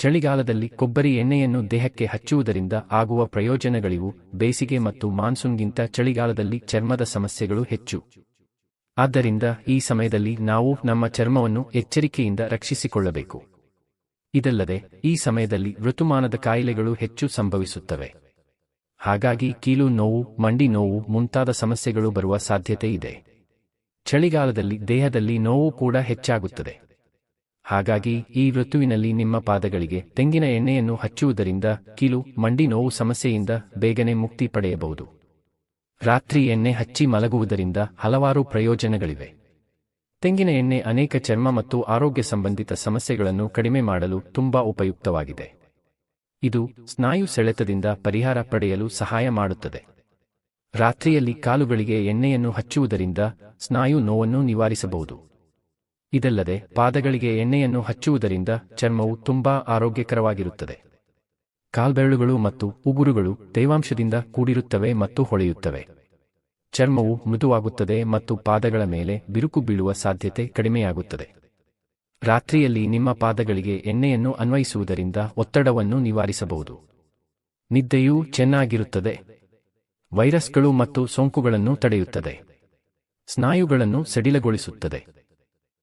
ಚಳಿಗಾಲದಲ್ಲಿ ಕೊಬ್ಬರಿ ಎಣ್ಣೆಯನ್ನು ದೇಹಕ್ಕೆ ಹಚ್ಚುವುದರಿಂದ ಆಗುವ ಪ್ರಯೋಜನಗಳಿವು ಬೇಸಿಗೆ ಮತ್ತು ಮಾನ್ಸೂನ್ಗಿಂತ ಚಳಿಗಾಲದಲ್ಲಿ ಚರ್ಮದ ಸಮಸ್ಯೆಗಳು ಹೆಚ್ಚು. ಆದ್ದರಿಂದ ಈ ಸಮಯದಲ್ಲಿ ನಾವು ನಮ್ಮ ಚರ್ಮವನ್ನು ಎಚ್ಚರಿಕೆಯಿಂದ ರಕ್ಷಿಸಿಕೊಳ್ಳಬೇಕು. ಇದಲ್ಲದೆ, ಈ ಸಮಯದಲ್ಲಿ ಋತುಮಾನದ ಕಾಯಿಲೆಗಳು ಹೆಚ್ಚು ಸಂಭವಿಸುತ್ತವೆ. ಹಾಗಾಗಿ ಕೀಲು ನೋವು, ಮಂಡಿ ನೋವು ಮುಂತಾದ ಸಮಸ್ಯೆಗಳು ಬರುವ ಸಾಧ್ಯತೆ ಇದೆ. ಚಳಿಗಾಲದಲ್ಲಿ ದೇಹದಲ್ಲಿ ನೋವು ಕೂಡ ಹೆಚ್ಚಾಗುತ್ತದೆ. ಹಾಗಾಗಿ ಈ ಋತುವಿನಲ್ಲಿ ನಿಮ್ಮ ಪಾದಗಳಿಗೆ ತೆಂಗಿನ ಎಣ್ಣೆಯನ್ನು ಹಚ್ಚುವುದರಿಂದ ಕೀಲು, ಮಂಡಿ ನೋವು ಸಮಸ್ಯೆಯಿಂದ ಬೇಗನೆ ಮುಕ್ತಿ ಪಡೆಯಬಹುದು. ರಾತ್ರಿ ಎಣ್ಣೆ ಹಚ್ಚಿ ಮಲಗುವುದರಿಂದ ಹಲವಾರು ಪ್ರಯೋಜನಗಳಿವೆ. ತೆಂಗಿನ ಎಣ್ಣೆ ಅನೇಕ ಚರ್ಮ ಮತ್ತು ಆರೋಗ್ಯ ಸಂಬಂಧಿತ ಸಮಸ್ಯೆಗಳನ್ನು ಕಡಿಮೆ ಮಾಡಲು ತುಂಬಾ ಉಪಯುಕ್ತವಾಗಿದೆ. ಇದು ಸ್ನಾಯು ಸೆಳೆತದಿಂದ ಪರಿಹಾರ ಪಡೆಯಲು ಸಹಾಯ ಮಾಡುತ್ತದೆ. ರಾತ್ರಿಯಲ್ಲಿ ಕಾಲುಗಳಿಗೆ ಎಣ್ಣೆಯನ್ನು ಹಚ್ಚುವುದರಿಂದ ಸ್ನಾಯು ನೋವನ್ನು ನಿವಾರಿಸಬಹುದು. ಇದಲ್ಲದೆ ಪಾದಗಳಿಗೆ ಎಣ್ಣೆಯನ್ನು ಹಚ್ಚುವುದರಿಂದ ಚರ್ಮವು ತುಂಬಾ ಆರೋಗ್ಯಕರವಾಗಿರುತ್ತದೆ. ಕಾಲ್ಬೆರಳುಗಳು ಮತ್ತು ಉಗುರುಗಳು ತೇವಾಂಶದಿಂದ ಕೂಡಿರುತ್ತವೆ ಮತ್ತು ಹೊಳೆಯುತ್ತವೆ. ಚರ್ಮವು ಮೃದುವಾಗುತ್ತದೆ ಮತ್ತು ಪಾದಗಳ ಮೇಲೆ ಬಿರುಕು ಬೀಳುವ ಸಾಧ್ಯತೆ ಕಡಿಮೆಯಾಗುತ್ತದೆ. ರಾತ್ರಿಯಲ್ಲಿ ನಿಮ್ಮ ಪಾದಗಳಿಗೆ ಎಣ್ಣೆಯನ್ನು ಅನ್ವಯಿಸುವುದರಿಂದ ಒತ್ತಡವನ್ನು ನಿವಾರಿಸಬಹುದು. ನಿದ್ದೆಯೂ ಚೆನ್ನಾಗಿರುತ್ತದೆ. ವೈರಸ್ಗಳು ಮತ್ತು ಸೋಂಕುಗಳನ್ನು ತಡೆಯುತ್ತದೆ. ಸ್ನಾಯುಗಳನ್ನು ಸಡಿಲಗೊಳಿಸುತ್ತದೆ.